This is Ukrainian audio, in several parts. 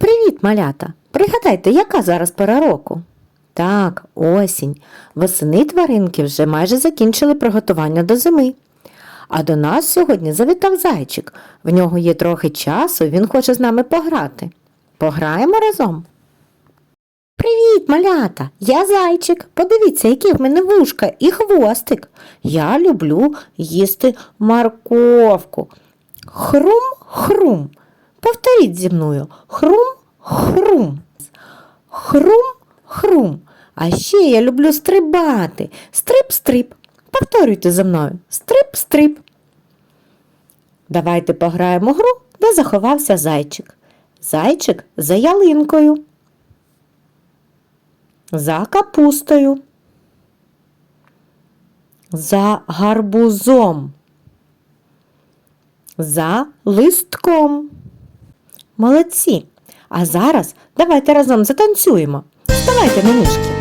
Привіт, малята! Пригадайте, яка зараз пора року? Так, осінь. Восени тваринки вже майже закінчили приготування до зими. А до нас сьогодні завітав зайчик. В нього є трохи часу, він хоче з нами пограти. Пограємо разом. Привіт, малята! Я зайчик. Подивіться, які в мене вушка і хвостик. Я люблю їсти морковку. Хрум-хрум. Повторіть зі мною. Хрум-хрум. Хрум-хрум. А ще я люблю стрибати. Стрип-стрип. Повторюйте за мною. Стрип-стрип. Давайте пограємо гру, де заховався зайчик. Зайчик за ялинкою. За капустою. За гарбузом. За листком. Молодці. А зараз давайте разом затанцюємо. Вставайте на.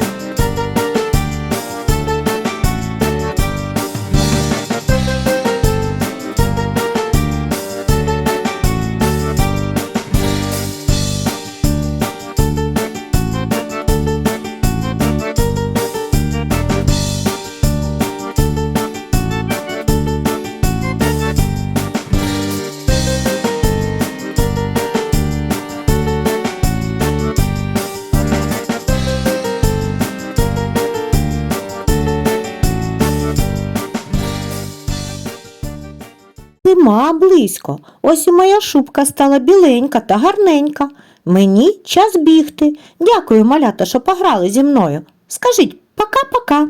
Зима близько. Ось і моя шубка стала біленька та гарненька. Мені час бігти. Дякую, малята, що пограли зі мною. Скажіть пока-пока.